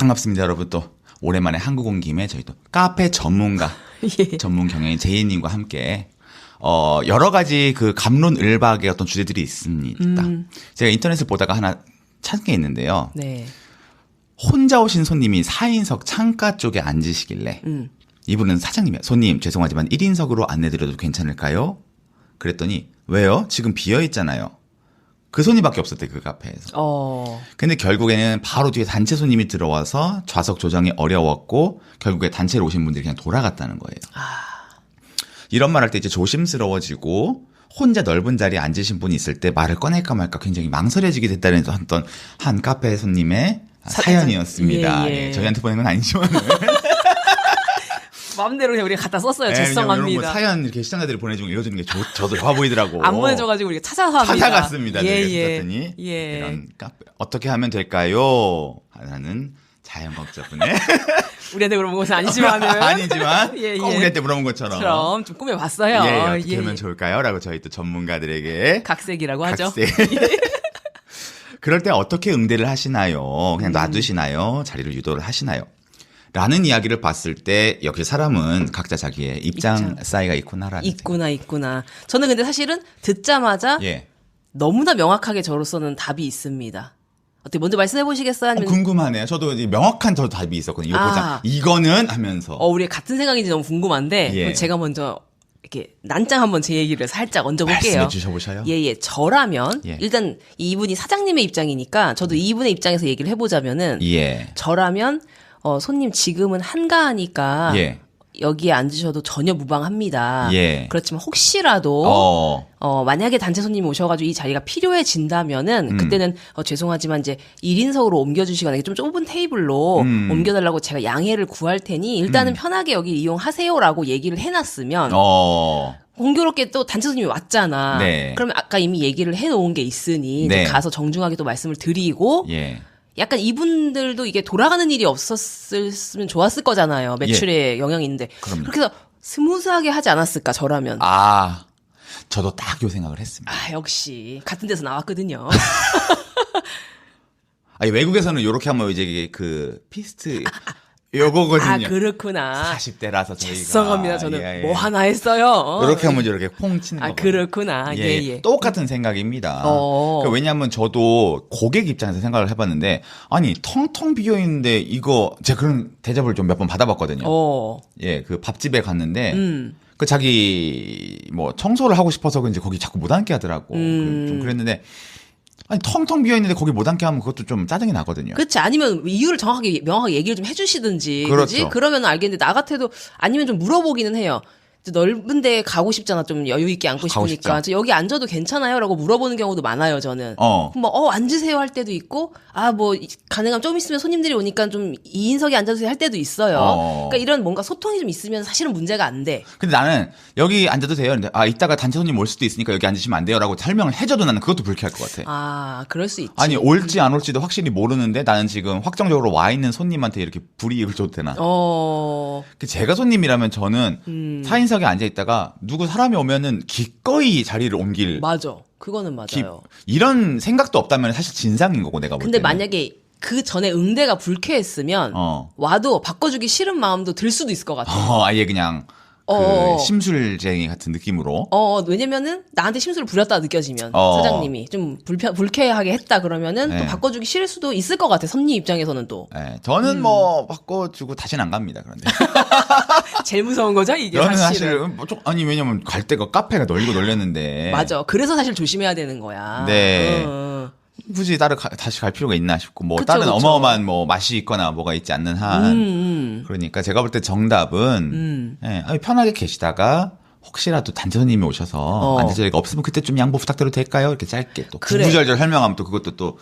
반갑습니다, 여러분. 또 오랜만에 한국 온 김에 저희 또 카페 전문가 예. 전문 경영인 제이님과 함께 어 여러 가지 그 감론을박의 어떤 주제들이 있습니다. 음. 제가 인터넷을 보다가 하나 찾은 게 있는데요. 네. 혼자 오신 손님이 4인석 창가 쪽에 앉으시길래 음. 이분은 사장님이야. 손님 죄송하지만 1인석으로 안내드려도 괜찮을까요? 그랬더니 왜요? 지금 비어 있잖아요. 그 손님밖에 없었대 그 카페에서. 어. 근데 결국에는 바로 뒤에 단체 손님이 들어와서 좌석 조정이 어려웠고 결국에 단체로 오신 분들이 그냥 돌아갔다는 거예요. 이런 말 할 때 이제 조심스러워지고 혼자 넓은 자리에 앉으신 분이 있을 때 말을 꺼낼까 말까 굉장히 망설여지게 됐다는 어떤 한 카페 손님의 사연이었습니다. 예, 예. 예, 저희한테 보낸 건 아니지만 마음대로 그냥 우리가 갖다 썼어요. 네, 뭐 죄송합니다. 사연 이렇게 시청자들이 보내주면 읽어주는 게 저, 저도 좋아 보이더라고. 안 보내줘가지고 우리가 찾아서 합니다. 찾아갔습니다. 예, 네, 예. 그랬더니 예. 이런 카페 어떻게 하면 될까요? 하는 자연광자분의 우리한테 물어본 것은 아니지만은. 아니지만 예, 예. 꼭 우리한테 물어본 것처럼 그럼 좀 꾸며봤어요. 예, 어떻게 하면 좋을까요? 라고 저희 또 전문가들에게 각색이라고 하죠. 각색. 그럴 때 어떻게 응대를 하시나요? 그냥 놔두시나요? 자리를 유도를 하시나요? 라는 이야기를 봤을 때 역시 사람은 각자 자기의 입장 입장. 사이가 있구나라는 있구나, 있구나. 저는 근데 사실은 듣자마자. 예. 너무나 명확하게 저로서는 답이 있습니다. 어떻게 먼저 말씀해 보시겠어요? 어, 아니면 궁금하네요. 저도 이제 명확한 저 답이 있었거든요. 이거 아. 보자. 이거는 하면서. 어, 우리 같은 생각인지 너무 궁금한데 예. 제가 먼저 이렇게 난장 한번 제 얘기를 살짝 얹어 볼게요. 말씀해 주셔보셔요. 예, 예. 저라면 예. 일단 이분이 사장님의 입장이니까 저도 이분의 입장에서 얘기를 해보자면은 예. 저라면 어, 손님 지금은 한가하니까 예. 여기에 앉으셔도 전혀 무방합니다. 예. 그렇지만 혹시라도 어. 어, 만약에 단체 손님이 오셔가지고 이 자리가 음. 필요해진다면은, 그때는, 어, 죄송하지만 이제 1인석으로 옮겨주시거나 이게 좀 좁은 테이블로 음. 옮겨달라고 제가 양해를 구할 테니, 일단은 편하게 여기 이용하세요라고 얘기를 해놨으면, 어. 공교롭게 또 단체 손님이 왔잖아. 네. 그러면 아까 이미 얘기를 해놓은 게 있으니, 네. 이제 가서 정중하게 또 말씀을 드리고, 예. 약간 이분들도 이게 돌아가는 일이 없었으면 좋았을 거잖아요. 매출에 영향이 있는데. 예. 그럼요. 그렇게 해서 스무스하게 하지 않았을까, 저라면. 아. 저도 딱 요 생각을 했습니다. 아, 역시. 같은 데서 나왔거든요. 아니, 외국에서는 요렇게 하면 이제 그 피스트 요거거든요. 아, 그렇구나. 40대라서 저희가 죄송합니다. 저는 예, 예. 뭐 하나 했어요. 이렇게 하면 이렇게 퐁 치는 아, 거. 그렇구나. 예, 예. 똑같은 생각입니다. 어. 그 왜냐하면 저도 고객 입장에서 생각을 해봤는데 아니 텅텅 비어 있는데 이거 제가 그런 대접을 좀 몇 번 받아봤거든요. 어. 예, 그 밥집에 갔는데 음. 그 자기 뭐 청소를 하고 싶어서 그런지 거기 자꾸 못 앉게 하더라고. 음. 좀 그랬는데 아니 텅텅 비어 있는데 거기 못 앉게 하면 그것도 좀 짜증이 나거든요. 그렇지. 아니면 이유를 정확하게, 명확하게 얘기를 좀 해주시든지. 그렇죠. 그렇지? 그러면 알겠는데, 나 같아도, 아니면 좀 물어보기는 해요. 넓은 데 가고 싶잖아. 좀 여유 있게 앉고 싶으니까. 저 여기 앉아도 괜찮아요? 라고 물어보는 경우도 많아요, 저는. 어. 뭐, 어, 앉으세요 할 때도 있고, 아, 뭐, 이- 가능하면 좀 있으면 손님들이 오니까 좀 2인석에 앉아주세요 할 때도 있어요. 어. 그러니까 이런 뭔가 소통이 좀 있으면 사실은 문제가 안 돼. 근데 나는 여기 앉아도 돼요. 근데 아 이따가 단체 손님 올 수도 있으니까 여기 앉으시면 안 돼요라고 설명을 해줘도 나는 그것도 불쾌할 것 같아. 아, 그럴 수 있지. 아니 올지 안 올지도 확실히 모르는데 나는 지금 확정적으로 와 있는 손님한테 이렇게 불이익을 줘도 되나? 어, 그 제가 손님이라면 저는 음. 4인 석에 앉아 있다가 누구 사람이 오면은 기꺼이 자리를 옮길 맞아. 그거는 기- 맞아요. 이런 생각도 없다면 사실 진상인 거고 내가 볼 근데 때는. 만약에 그 전에 응대가 불쾌했으면 어. 와도 바꿔주기 싫은 마음도 들 수도 있을 것 같아. 어, 아예 그냥 그 어. 심술쟁이 같은 느낌으로 어, 왜냐면은 나한테 심술을 부렸다 느껴지면 어. 사장님이 좀 불편 불쾌하게 했다 그러면은 네. 또 바꿔주기 싫을 수도 있을 것 같아. 손님 입장에서는 또 예, 저는 음. 뭐 바꿔주고 다시는 안 갑니다. 그런데 제일 무서운 거죠 이게 저는 사실은. 사실 뭐 좀, 아니 왜냐면 갈 때가 카페가 널리고 널렸는데 맞아. 그래서 사실 조심해야 되는 거야. 네. 어. 굳이 따로 가- 다시 갈 필요가 있나 싶고 뭐 그쵸, 다른 그쵸. 어마어마한 뭐 맛이 있거나 뭐가 있지 않는 한 음, 음. 그러니까 제가 볼 때 정답은 음. 예, 편하게 계시다가 혹시라도 단체 손님이 오셔서 어. 앉을 자리가 없으면 그때 좀 양보 부탁드려도 될까요? 이렇게 짧게 또 그래. 구구절절 설명하면 또 그것도 또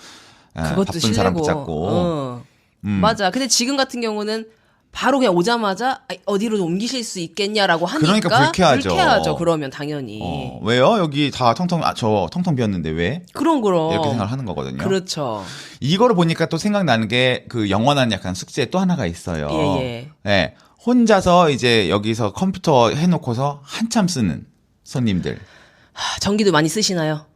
예, 그것도 바쁜 실례고. 사람 붙잡고 어. 음. 맞아. 근데 지금 같은 경우는 바로 그냥 오자마자 아, 어디로 옮기실 수 있겠냐라고 하니까 그러니까 불쾌하죠. 불쾌하죠. 그러면 당연히 어, 왜요? 여기 다 텅텅 아, 저 텅텅 비었는데 왜? 그런 그럼 이렇게 생각을 하는 거거든요. 그렇죠. 이거를 보니까 또 생각나는 게 그 영원한 약간 숙제 또 하나가 있어요. 예, 예. 예, 혼자서 이제 여기서 컴퓨터 해놓고서 한참 쓰는 손님들. 하, 전기도 많이 쓰시나요?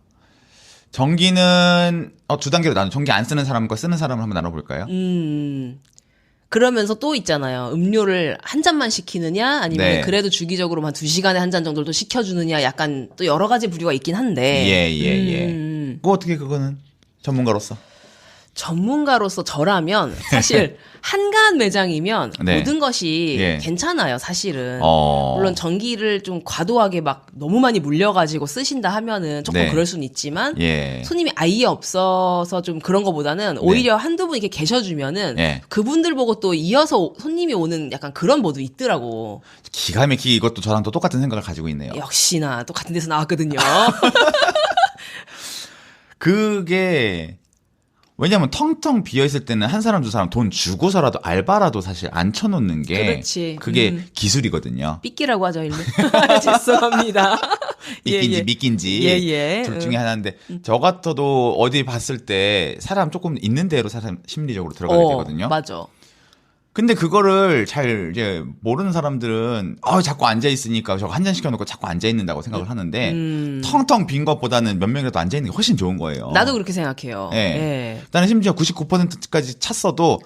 전기는 어, 두 단계로 나눠. 전기 안 쓰는 사람과 쓰는 사람을 한번 나눠볼까요? 음. 그러면서 또 있잖아요. 음료를 한 잔만 시키느냐, 아니면 네. 그래도 주기적으로 한 두 시간에 한 잔 정도를 또 시켜주느냐, 약간 또 여러 가지 부류가 있긴 한데. 예, 예, 예. 음, 그 어떻게 그거는 전문가로서? 전문가로서 저라면 사실 한가한 매장이면 네. 모든 것이 예. 괜찮아요, 사실은. 어. 물론 전기를 좀 과도하게 막 너무 많이 물려가지고 쓰신다 하면은 조금 네. 그럴 수는 있지만 예. 손님이 아예 없어서 좀 그런 거보다는 오히려 한두 분 이렇게 계셔주면은 네. 그분들 보고 또 이어서 오- 손님이 오는 약간 그런 모드 있더라고. 기가 막히게 이것도 저랑 또 똑같은 생각을 가지고 있네요. 역시나 또 같은 데서 나왔거든요. 그게 왜냐면 텅텅 비어 있을 때는 한 사람 두 사람 돈 주고서라도 알바라도 사실 안 쳐놓는 게 그렇지. 그게 음. 기술이거든요. 삐끼라고 하죠, 일로. 죄송합니다. 믿긴지 예, 예. 믿긴지 예, 예. 둘 음. 중에 하나인데 저 같아도 어디 봤을 때 사람 조금 있는 대로 사람 심리적으로 들어가야 어, 되거든요. 맞아. 근데 그거를 잘 이제 모르는 사람들은 아 자꾸 앉아 있으니까 저거 한 잔 시켜놓고 자꾸 앉아 있는다고 생각을 하는데 음. 텅텅 빈 것보다는 몇 명이라도 앉아 있는 게 훨씬 좋은 거예요. 나도 그렇게 생각해요. 예. 예. 나는 심지어 99%까지 찼어도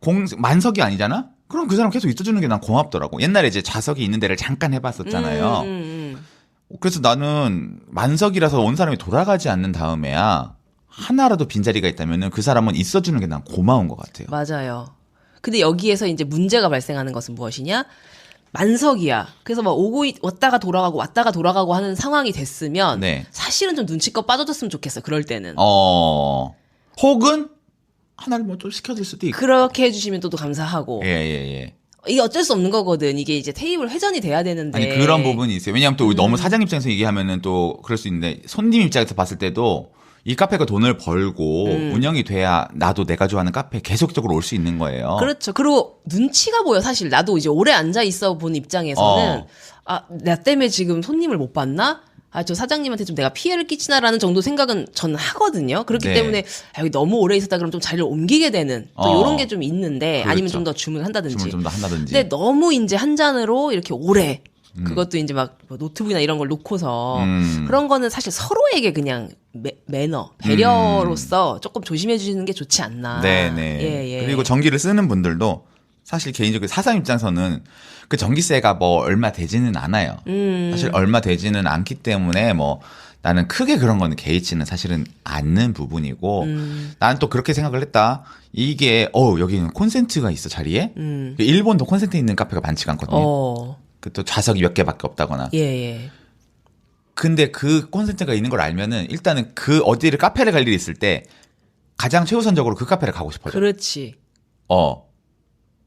공 만석이 아니잖아? 그럼 그 사람 계속 있어주는 게 난 고맙더라고. 옛날에 이제 좌석이 있는 데를 잠깐 해봤었잖아요. 음, 음, 음. 그래서 나는 만석이라서 온 사람이 돌아가지 않는 다음에야 하나라도 빈자리가 있다면은 그 사람은 있어주는 게 난 고마운 것 같아요. 맞아요. 근데 여기에서 이제 문제가 발생하는 것은 무엇이냐? 만석이야. 그래서 막 오고 있- 왔다가 돌아가고 왔다가 돌아가고 하는 상황이 됐으면 네. 사실은 좀 눈치껏 빠져줬으면 좋겠어. 그럴 때는. 어, 혹은 하나를 뭐좀 시켜줄 수도 있고. 그렇게 해주시면 또, 또 감사하고. 예, 예, 예. 이게 어쩔 수 없는 거거든. 이게 이제 테이블 회전이 돼야 되는데. 아니, 그런 부분이 있어요. 왜냐하면 또 음. 너무 사장 입장에서 얘기하면은 또 그럴 수 있는데 손님 입장에서 봤을 때도 이 카페가 돈을 벌고 음. 운영이 돼야 나도 내가 좋아하는 카페 계속적으로 올 수 있는 거예요. 그렇죠. 그리고 눈치가 보여. 사실 나도 이제 오래 앉아 있어 본 입장에서는 어. 아, 나 때문에 지금 손님을 못 봤나? 아, 저 사장님한테 좀 내가 피해를 끼치나라는 정도 생각은 저는 하거든요. 그렇기 네. 때문에 아, 여기 너무 오래 있었다 그러면 좀 자리를 옮기게 되는 또 어. 이런 게 좀 있는데 아니면 그렇죠. 좀더 주문을 한다든지. 주문 좀더 한다든지. 근데 너무 이제 한 잔으로 이렇게 오래 그것도 이제 막뭐 노트북이나 이런 걸 놓고서 음. 그런 거는 사실 서로에게 그냥 매, 매너, 배려로서 조금 조심해 주시는 게 좋지 않나. 음. 네네. 예, 예. 그리고 전기를 쓰는 분들도 사실 개인적으로 사장 입장에서는 그 전기세가 뭐 얼마 되지는 않아요. 음. 사실 얼마 되지는 않기 때문에 뭐 나는 크게 그런 거는 개의치는 사실은 않는 부분이고 음. 나는 또 그렇게 생각을 했다. 이게 어 여기는 콘센트가 있어 자리에. 음. 일본도 콘센트 있는 카페가 많지가 않거든요. 어. 그또 좌석이 몇 개밖에 없다거나. 예, 예. 근데 그 콘센트가 있는 걸 알면은 일단은 그 어디를 카페를 갈 일이 있을 때 가장 최우선적으로 그 카페를 가고 싶어요. 그렇지. 어.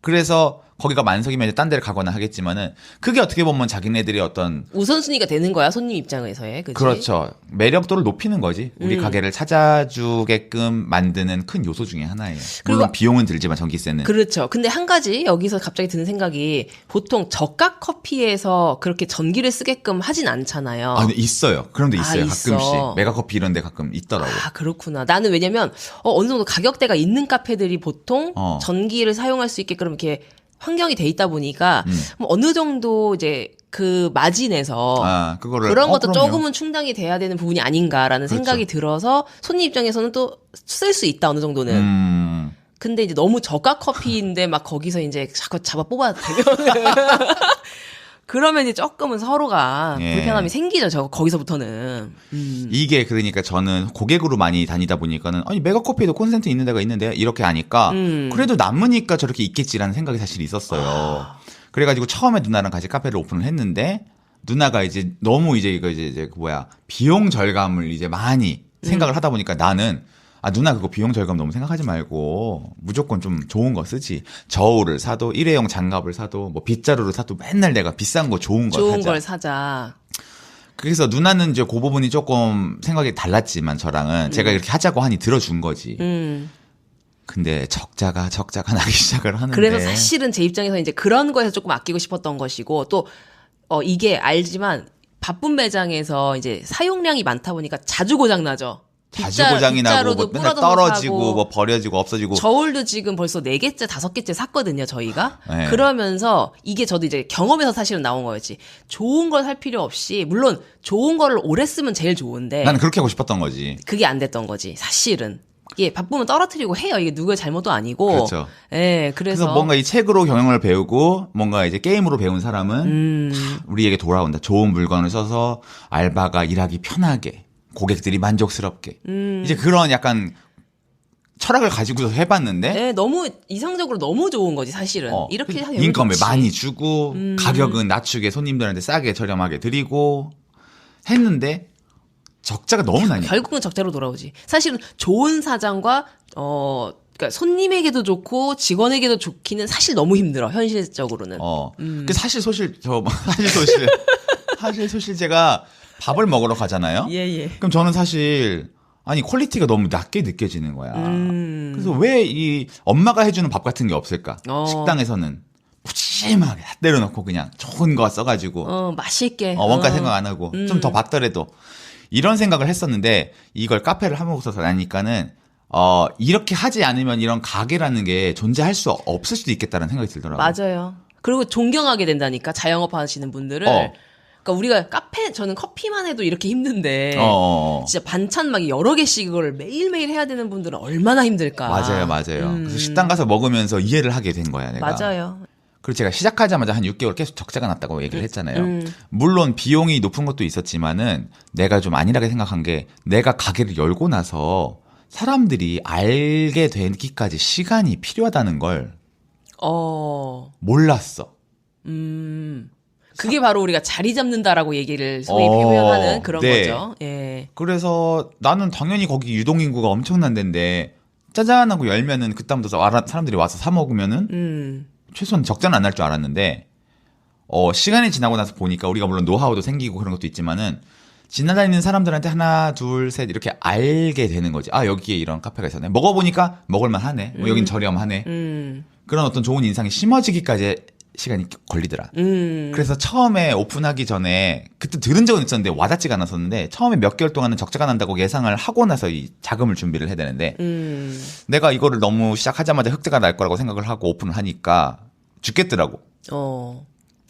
그래서 거기가 만석이면 이제 딴 데를 가거나 하겠지만은 그게 어떻게 보면 자기네들이 어떤 우선순위가 되는 거야, 손님 입장에서의. 그치? 그렇죠. 매력도를 높이는 거지. 우리 음. 가게를 찾아주게끔 만드는 큰 요소 중에 하나예요. 물론 그리고- 비용은 들지만 전기세는. 그렇죠. 근데 한 가지 여기서 갑자기 드는 생각이 보통 저가 커피에서 그렇게 전기를 쓰게끔 하진 않잖아요. 아, 있어요. 그런 데 아, 있어요. 있어. 가끔씩. 메가커피 이런 데 가끔 있더라고. 아, 그렇구나. 나는 왜냐면, 어, 어느 정도 가격대가 있는 카페들이 보통 어. 전기를 사용할 수 있게끔 이렇게 환경이 돼 있다 보니까, 음. 뭐 어느 정도 이제 그 마진에서 아, 그거를. 그런 어, 것도 그럼요. 조금은 충당이 돼야 되는 부분이 아닌가라는 그렇죠. 생각이 들어서 손님 입장에서는 또 쓸 수 있다, 어느 정도는. 음. 근데 이제 너무 저가 커피인데 막 거기서 이제 자꾸 잡아 뽑아 대면은 그러면 이제 조금은 서로가 예. 불편함이 생기죠. 저 거기서부터는. 음. 이게 그러니까 저는 고객으로 많이 다니다 보니까는 아니 메가커피에도 콘센트 있는 데가 있는데 이렇게 하니까 음. 그래도 남으니까 저렇게 있겠지라는 생각이 사실 있었어요. 아. 그래가지고 처음에 누나랑 같이 카페를 오픈을 했는데 누나가 이제 너무 이제 이거 이제, 이제 그 뭐야 비용 절감을 이제 많이 생각을 하다 보니까 나는 아 누나 그거 비용 절감 너무 생각하지 말고 무조건 좀 좋은 거 쓰지 저울을 사도 일회용 장갑을 사도 뭐 빗자루를 사도 맨날 내가 비싼 거 좋은 거 좋은 사자 걸 사자. 그래서 누나는 이제 그 부분이 조금 생각이 달랐지만 저랑은 제가 이렇게 하자고 하니 들어준 거지. 음. 근데 적자가 적자가 나기 시작을 하는데. 그래서 사실은 제 입장에서 이제 그런 거에서 조금 아끼고 싶었던 것이고 또 어, 이게 알지만 바쁜 매장에서 이제 사용량이 많다 보니까 자주 고장 나죠. 자주 고장이 나고 뭐 맨날 떨어지고 사고. 뭐 버려지고 없어지고. 저울도 지금 벌써 네 개째, 다섯 개째 샀거든요, 저희가. 네. 그러면서 이게 저도 이제 경험에서 사실은 나온 거였지. 좋은 걸 살 필요 없이, 물론 좋은 거를 오래 쓰면 제일 좋은데, 나는 그렇게 하고 싶었던 거지. 그게 안 됐던 거지, 사실은. 예, 바쁘면 떨어뜨리고 해요. 이게 누구의 잘못도 아니고. 그렇죠. 예, 그래서, 그래서. 뭔가 이 책으로 경영을 배우고 뭔가 이제 게임으로 배운 사람은 음, 우리에게 돌아온다. 좋은 물건을 써서 알바가 일하기 편하게 고객들이 만족스럽게 음. 이제 그런 약간 철학을 가지고서 해봤는데 예, 너무 이상적으로 너무 좋은 거지 사실은. 어, 이렇게 하면 인건을 좋지. 음. 많이 주고 가격은 낮추게 손님들한테 싸게 저렴하게 드리고 했는데 적자가 너무 나니까 결국은 적자로 돌아오지. 사실은 좋은 사장과 어 그러니까 손님에게도 좋고 직원에게도 좋기는 사실 너무 힘들어 현실적으로는. 어. 음. 그 사실 소실 저 사실 소실 사실 소실 제가 밥을 먹으러 가잖아요. 예 예. 그럼 저는 사실 아니 퀄리티가 너무 낮게 느껴지는 거야. 음. 그래서 왜 이 엄마가 해주는 밥 같은 게 없을까? 어. 식당에서는 푸짐하게 다 때려놓고 그냥 좋은 거 써가지고 어 맛있게. 어, 원가 어. 생각 안 하고 음. 좀더 받더라도 이런 생각을 했었는데 이걸 카페를 하면서 나니까는 어 이렇게 하지 않으면 이런 가게라는 게 존재할 수 없을 수도 있겠다는 생각이 들더라고요. 맞아요. 그리고 존경하게 된다니까 자영업 하시는 분들을. 어. 그러니까 우리가 카페 저는 커피만 해도 이렇게 힘든데 어, 어, 어. 진짜 반찬 막 여러 개씩 이걸 매일매일 해야 되는 분들은 얼마나 힘들까. 맞아요, 맞아요. 음. 그래서 식당 가서 먹으면서 이해를 하게 된 거야, 내가. 맞아요. 그리고 제가 시작하자마자 한 6개월 계속 적자가 났다고 얘기를 했잖아요. 음. 물론 비용이 높은 것도 있었지만은 내가 좀 안일하게 생각한 게 내가 가게를 열고 나서 사람들이 알게 되기까지 시간이 필요하다는 걸 어. 몰랐어. 음. 그게 바로 우리가 자리 잡는다라고 얘기를 소위 어, 표현하는 그런 네. 거죠. 예. 그래서 나는 당연히 거기 유동 인구가 엄청난 데인데 짜잔 하고 열면은 그다음부터 사람들이 와서 사 먹으면은 음. 최소한 적자는 안 날 줄 알았는데 어 시간이 지나고 나서 보니까 우리가 물론 노하우도 생기고 그런 것도 있지만은 지나다니는 사람들한테 하나 둘 셋 이렇게 알게 되는 거지 아 여기에 이런 카페가 있었네 먹어보니까 먹을만 하네 뭐 여긴 저렴하네 음. 그런 어떤 좋은 인상이 심어지기까지 시간이 걸리더라 음. 그래서 처음에 오픈하기 전에 그때 들은 적은 있었는데 와닿지가 않았었는데 처음에 몇 개월 동안은 적자가 난다고 예상을 하고 나서 이 자금을 준비를 해야 되는데 음. 내가 이거를 너무 시작하자마자 흑자가 날 거라고 생각을 하고 오픈을 하니까 죽겠더라고 어.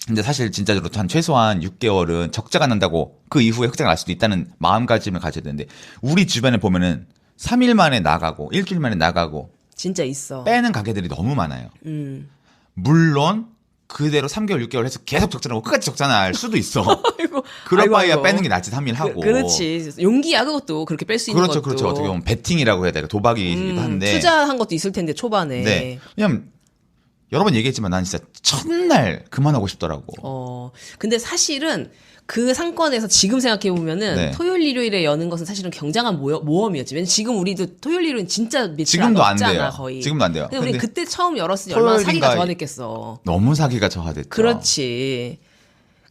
근데 사실 진짜로 한 최소한 6개월은 적자가 난다고 그 이후에 흑자가 날 수도 있다는 마음가짐을 가져야 되는데 우리 주변에 보면은 3일 만에 나가고 일주일 만에 나가고 진짜 있어. 빼는 가게들이 너무 많아요. 음. 물론 그대로 3개월 6개월 해서 계속 적자나고 끝까지 적자 날 수도 있어. 아이고. 그럴 바에야. 빼는 게 낫지 3일 하고. 그, 그렇지. 용기야 그것도 그렇게 뺄 수 있는 그렇죠, 것도. 그렇죠. 어떻게 보면 베팅이라고 해야 될까 도박이기도 음, 한데. 투자한 것도 있을 텐데 초반에. 네. 왜냐면 여러 번 얘기했지만 난 진짜 첫날 그만하고 싶더라고. 어. 근데 사실은 그 상권에서 지금 생각해 보면은 네. 토요일 일요일에 여는 것은 사실은 굉장한 모여, 모험이었지. 왜냐면 지금 우리도 토요일 일요일은 진짜 며칠 지금도 안 없잖아, 돼요. 거의. 지금도 안 돼요. 근데 우리 근데 그때 처음 열었으니 얼마나 사기가 저하됐겠어. 너무 사기가 저하됐죠. 그렇지.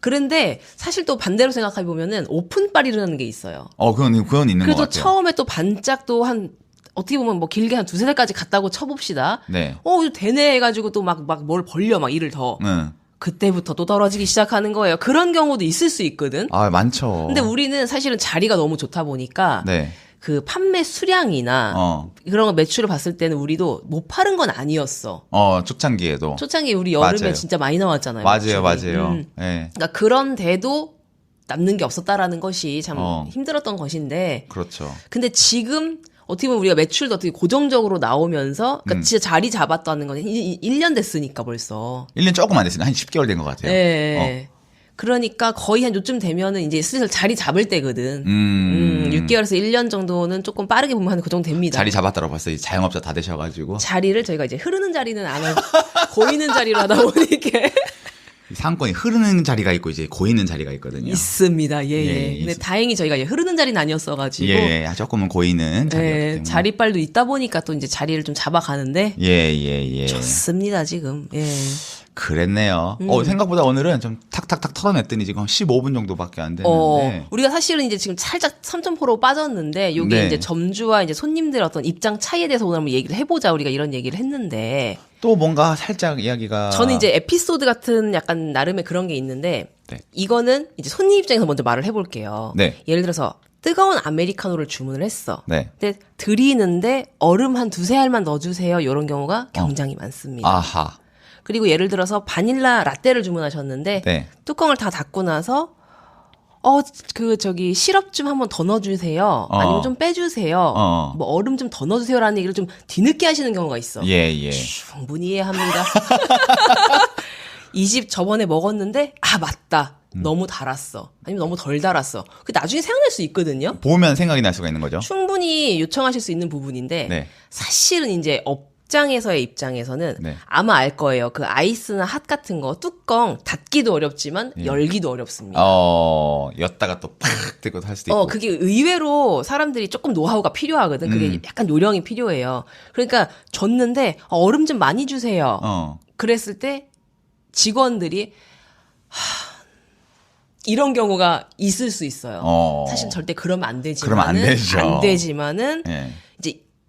그런데 사실 또 반대로 생각해 보면은 오픈빨이라는 게 있어요. 어, 그건 그건 있는 것 그래도 같아요. 처음에 또 반짝도 한 어떻게 보면 뭐 길게 한 두세 달까지 갔다고 쳐봅시다. 네. 어, 되네 해가지고 또 막, 막 뭘 벌려, 막 일을 더. 응. 그때부터 또 떨어지기 시작하는 거예요. 그런 경우도 있을 수 있거든. 아, 많죠. 근데 우리는 사실은 자리가 너무 좋다 보니까 네. 그 판매 수량이나 어. 그런 거 매출을 봤을 때는 우리도 못 파는 건 아니었어. 어, 초창기에도. 초창기 우리 여름에 맞아요. 진짜 많이 나왔잖아요. 맞아요, 매출이. 맞아요. 음. 예. 그러니까 그런데도 남는 게 없었다라는 것이 참 어. 힘들었던 것인데 그렇죠. 근데 지금 어떻게 보면 우리가 매출도 어떻게 고정적으로 나오면서 그러니까 음. 진짜 자리 잡았다는 건 1년 됐으니까 벌써. 1년 조금 안 됐어요. 한 10개월 된 것 같아요. 예. 그러니까 거의 한 요쯤 되면은 이제 슬슬 자리 잡을 때거든. 음. 음, 6개월에서 1년 정도는 조금 빠르게 보면 한 그 정도 됩니다. 자리 잡았다고 벌써 자영업자 다 되셔가지고. 자리를 저희가 이제 흐르는 자리는 안 하고 고이는 자리로 하다 보니까 상권이 흐르는 자리가 있고 이제 고이는 자리가 있거든요. 있습니다. 예, 예. 예, 예. 근데 다행히 저희가 흐르는 자리는 아니었어가지고. 예, 예. 조금은 고이는 자리였기 예, 때문에. 자리빨도 있다 보니까 또 이제 자리를 좀 잡아가는데 예, 예, 예. 좋습니다 지금. 예. 그랬네요. 음. 어, 생각보다 오늘은 좀 탁탁탁 털어냈더니 지금 15분 정도밖에 안 되는데. 어, 우리가 사실은 이제 지금 살짝 3점포로 빠졌는데, 요게 네. 이제 점주와 이제 손님들 어떤 입장 차이에 대해서 오늘 한번 얘기를 해보자, 우리가 이런 얘기를 했는데, 또 뭔가 살짝 이야기가. 저는 이제 에피소드 같은 약간 나름의 그런 게 있는데, 네. 이거는 이제 손님 입장에서 먼저 말을 해볼게요. 네. 예를 들어서, 뜨거운 아메리카노를 주문을 했어. 네. 근데 드리는데 얼음 한 두세 알만 넣어주세요. 이런 경우가 굉장히 많습니다. 아하. 그리고 예를 들어서 바닐라 라떼를 주문하셨는데 네. 뚜껑을 다 닫고 나서 어, 그, 저기, 시럽 좀 한번 더 넣어주세요. 어. 아니면 좀 빼주세요. 어. 뭐, 얼음 좀 더 넣어주세요라는 얘기를 좀 뒤늦게 하시는 경우가 있어. 예, 예. 충분히 이해합니다. 이 집 저번에 먹었는데, 아, 맞다. 음. 너무 달았어. 아니면 너무 덜 달았어. 그 나중에 생각날 수 있거든요. 보면 생각이 날 수가 있는 거죠. 충분히 요청하실 수 있는 부분인데, 네. 사실은 이제 업 장에서의 입장에서는 네. 아마 알 거예요. 그 아이스나 핫 같은 거 뚜껑 닫기도 어렵지만 열기도 어렵습니다. 예. 어, 였다가 또 팍 뜨고 할 수도 있고. 어, 그게 의외로 사람들이 조금 노하우가 필요하거든. 그게 음. 약간 요령이 필요해요. 그러니까 줬는데 어, 얼음 좀 많이 주세요. 어. 그랬을 때 직원들이 하, 이런 경우가 있을 수 있어요. 어. 사실 절대 그러면 안 되지만 그러면 안 되죠. 안 되지만은 예.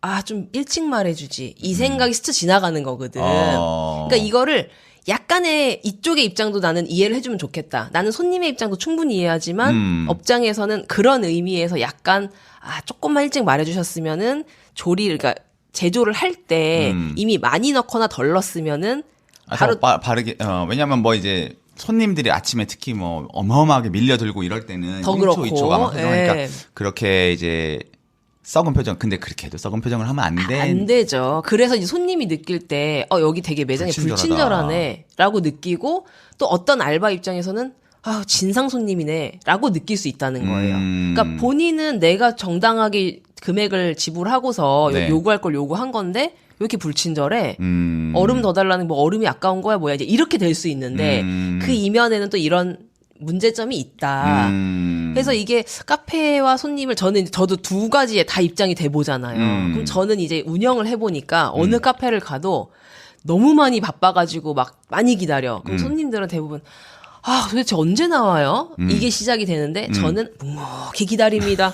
아 좀 일찍 말해주지 이 생각이 스쳐 지나가는 거거든. 음. 어. 그러니까 이거를 약간의 이쪽의 입장도 나는 이해를 해주면 좋겠다. 나는 손님의 입장도 충분히 이해하지만 음. 업장에서는 그런 의미에서 약간 아 조금만 일찍 말해주셨으면은 조리 그러니까 제조를 할때 음. 이미 많이 넣거나 덜 넣었으면은 아, 바로 더 빠, 바르게 어, 왜냐면 뭐 이제 손님들이 아침에 특히 뭐 어마어마하게 밀려들고 이럴 때는 더 1초, 그렇고, 2초가 막 그러니까 예. 그렇게 이제 썩은 표정 근데 그렇게 해도 썩은 표정을 하면 안 돼. 안 되죠. 그래서 이제 손님이 느낄 때, 어, 여기 되게 매장이 불친절하다. 불친절하네. 라고 느끼고, 또 어떤 알바 입장에서는, 아, 진상 손님이네. 라고 느낄 수 있다는 거예요. 음. 그러니까 본인은 내가 정당하게 금액을 지불하고서 요- 네. 요구할 걸 요구한 건데, 왜 이렇게 불친절해? 음. 얼음 더 달라는 뭐 얼음이 아까운 거야 뭐야 이제 이렇게 될 수 있는데 음. 그 이면에는 또 이런 문제점이 있다. 음. 그래서 이게 카페와 손님을 저는 저도 두 가지에 다 입장이 돼 보잖아요. 음. 그럼 저는 이제 운영을 해 보니까 어느 카페를 가도 너무 많이 바빠 가지고 막 많이 기다려. 그럼 음. 손님들은 대부분 아 도대체 언제 나와요? 음. 이게 시작이 되는데 저는 묵묵히 기다립니다.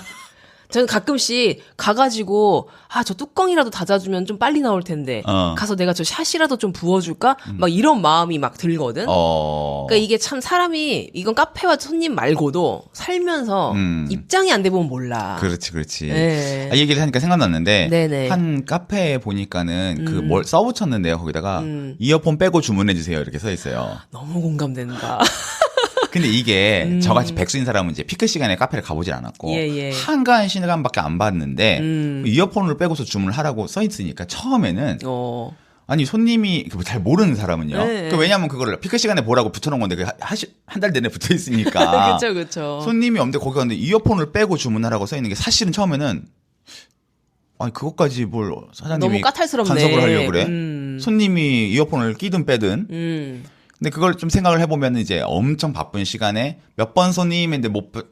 저는 가끔씩 가가지고 아 저 뚜껑이라도 닫아주면 좀 빨리 나올 텐데 어. 가서 내가 저 샷이라도 좀 부어줄까? 막 이런 마음이 막 들거든. 어. 그러니까 이게 참 사람이 이건 카페와 손님 말고도 살면서 음. 입장이 안 돼 보면 몰라. 그렇지, 그렇지. 네. 아, 이 얘기를 하니까 생각났는데 네네. 한 카페에 보니까는 그 음. 뭘 써붙였는데요. 거기다가 음. 이어폰 빼고 주문해 주세요 이렇게 써 있어요. 너무 공감된다. 근데 이게 음. 저같이 백수인 사람은 이제 피크 시간에 카페를 가보질 않았고 예, 예. 한가한 시간밖에 안 봤는데 음. 이어폰을 빼고서 주문을 하라고 써 있으니까 처음에는 어. 아니 손님이 그잘 모르는 사람은요. 네. 그 왜냐면 그거를 피크 시간에 보라고 붙여놓은 건데 한달 내내 붙어 있으니까 그쵸 그쵸. 손님이 없는데 거기 갔는데 이어폰을 빼고 주문하라고 써 있는 게 사실은 처음에는 아니 그것까지 뭘 너무 사장님이 까탈스럽네. 간섭을 하려 고 그래. 음. 손님이 이어폰을 끼든 빼든 음. 근데 그걸 좀 생각을 해보면 이제 엄청 바쁜 시간에 몇 번 손님인데 못 보-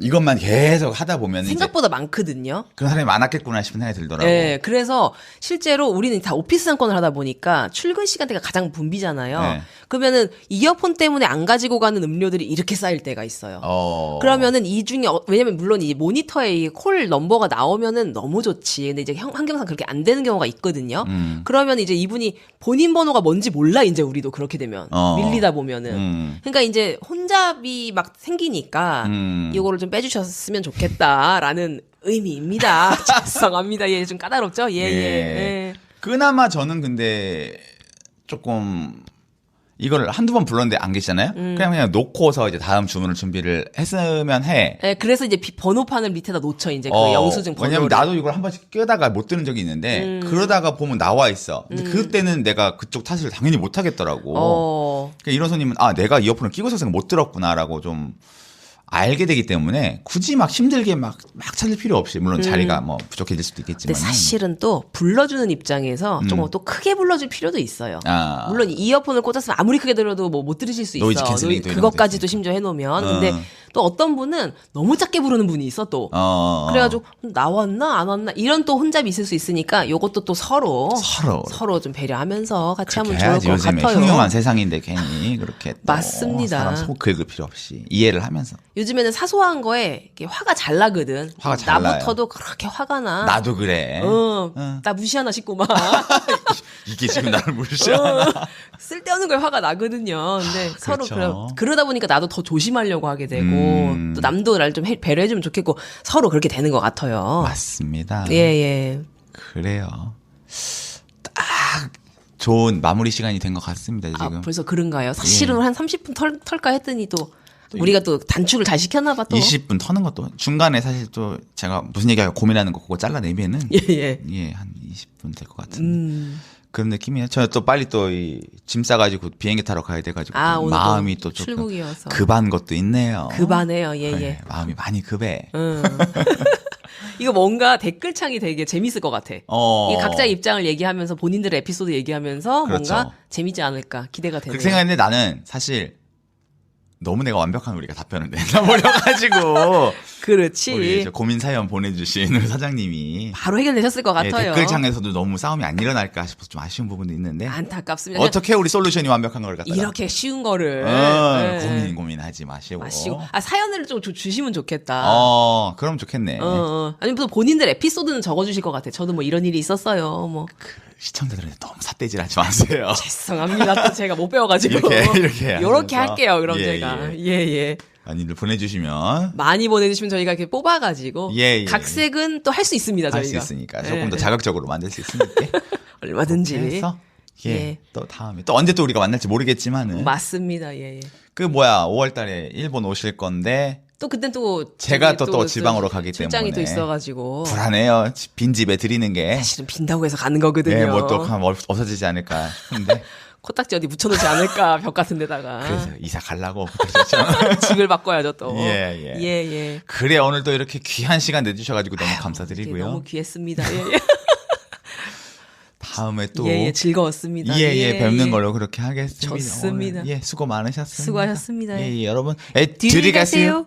이것만 계속 하다 보면 생각보다 많거든요. 그런 사람이 많았겠구나 싶은 생각이 들더라고. 네, 그래서 실제로 우리는 다 오피스 상권을 하다 보니까 출근 시간대가 가장 붐비잖아요. 네. 그러면은 이어폰 때문에 안 가지고 가는 음료들이 이렇게 쌓일 때가 있어요. 어. 그러면은 이 중에 어- 왜냐면 물론 이 모니터에 이 콜 넘버가 나오면은 너무 좋지. 근데 이제 형- 환경상 그렇게 안 되는 경우가 있거든요. 음. 그러면 이제 이분이 본인 번호가 뭔지 몰라 이제 우리도 그렇게 되면 어. 밀리다 보면은. 음. 그러니까 이제 혼잡이 막 생기니까 음. 이거를 좀 빼주셨으면 좋겠다라는 의미입니다. 죄송합니다. 예, 좀 까다롭죠? 예, 예. 예. 예. 그나마 저는 근데 조금 이거를 한두 번 불렀는데 안 계시잖아요. 음. 그냥 그냥 놓고서 이제 다음 주문을 준비를 했으면 해. 예, 그래서 이제 비- 번호판을 밑에다 놓쳐 이제 그 어, 영수증 번호를. 왜냐면 나도 이걸 한 번씩 끄다가 못 들은 적이 있는데 음. 그러다가 보면 나와 있어. 근데 그때는 내가 그쪽 탓을 당연히 못 하겠더라고. 어. 그러니까 이런 손님은 아 내가 이어폰을 끼고 있어서 못 들었구나라고 좀 알게 되기 때문에 굳이 막 힘들게 막 막 찾을 필요 없이 물론 자리가 뭐 부족해질 수도 음. 근데 있겠지만 사실은 또 불러주는 입장에서 조금 또 크게 불러줄 필요도 있어요. 음. 아. 물론 이어폰을 꽂았으면 아무리 크게 들어도 뭐 못 들으실 수 있어. 노이즈 그것까지도 심지어 해놓으면. 어. 근데 또 어떤 분은 너무 작게 부르는 분이 있어 또. 어. 그래가지고 나왔나 안 왔나 이런 또 혼잡이 있을 수 있으니까 요것도 또 서로 서로 서로 좀 배려하면서 같이 하면 해야지 좋을 것 요즘에 같아요. 흉흉한 세상인데 괜히 그렇게 또 맞습니다. 사람 속 긁을 필요 없이 이해를 하면서 요즘에는 사소한 거에 화가 잘 나거든. 화가 잘 나요. 나부터도 그렇게 화가 나. 나도 그래. 어, 어. 나 무시하나 싶구만. 이게 지금 나를 무시하나. 어, 쓸데없는 거에 화가 나거든요. 근데 서로 그렇죠. 그러, 그러다 보니까 나도 더 조심하려고 하게 되고 음. 또 남도 날 좀 배려해주면 좋겠고 서로 그렇게 되는 것 같아요. 맞습니다. 예 예. 그래요. 딱 좋은 마무리 시간이 된 것 같습니다, 아 지금. 벌써 그런가요? 사실은 예. 한 30분 털, 털까 했더니 또또 우리가 또 단축을 잘 시켰나 봐 또. 20분 터는 것도 중간에 사실 또 제가 무슨 얘기하고 고민하는 거 그거 잘라내면은 예, 예. 예, 한 20분 될 것 같은데. 음. 그런 느낌이에요. 저는 또 빨리 또 이 짐 싸가지고 비행기 타러 가야 돼가지고 아, 마음이 또 조금 출국이어서. 급한 것도 있네요. 급하네요. 예, 네, 예. 마음이 많이 급해. 음. 이거 뭔가 댓글창이 되게 재밌을 것 같아. 어. 이 각자 입장을 얘기하면서 본인들의 에피소드 얘기하면서 그렇죠. 뭔가 재밌지 않을까 기대가 되네요. 그렇게 생각했는데 나는 사실 너무 내가 완벽한 우리가 답변을 내나 버려가지고 그렇지. 우리 저 고민 사연 보내주신 우리 사장님이 바로 해결되셨을 것 예, 같아요. 댓글창에서도 너무 싸움이 안 일어날까 싶어서 좀 아쉬운 부분도 있는데 안타깝습니다. 어떻게 우리 솔루션이 완벽한 걸 갖다가 이렇게 쉬운 거를 어, 네. 고민 고민하지 마시고 마시고 아 사연을 좀 주- 주시면 좋겠다. 어 그럼 좋겠네 어, 어. 아니면 또 본인들 에피소드는 적어주실 것 같아. 저도 뭐 이런 일이 있었어요. 뭐 시청자들한테 너무 삿대질 하지 마세요 죄송합니다. 또 제가 못 배워가지고 이렇게, 이렇게 하면서. 할게요. 그럼 예, 제가 예. 예예 많이들 보내주시면 많이 보내주시면 저희가 이렇게 뽑아가지고 예, 예. 각색은 또 할 수 있습니다. 할 수 저희가 있으니까 예. 조금 더 자극적으로 만들 수 있으니까 얼마든지 해서 예, 예. 또 다음에 또 언제 또 우리가 만날지 모르겠지만은 맞습니다. 예. 예. 그 뭐야 5월달에 일본 오실 건데 또 그땐 또 제가 또- 또 지방으로 가기 출장이 또 때문에 있어가지고 불안해요 빈 집에 드리는 게 사실은 빈다고 해서 가는 거거든요. 예, 뭐또 없어지지 않을까 싶은데 코딱지 어디 묻혀놓지 않을까 벽 같은 데다가 그래서 이사 그러셨죠. 집을 바꿔야죠 또. 예, 예. 예, 예. 그래 오늘 또 이렇게 귀한 시간 내주셔가지고 너무 예, 감사드리고요. 너무 귀했습니다. 예, 예. 다음에 또 예, 예, 즐거웠습니다. 예, 예, 뵙는 예. 걸로 그렇게 하겠습니다. 좋습니다. 오늘, 예, 수고 많으셨습니다. 수고하셨습니다. 예, 예, 여러분, 에, 뒤리 들이. 가세요.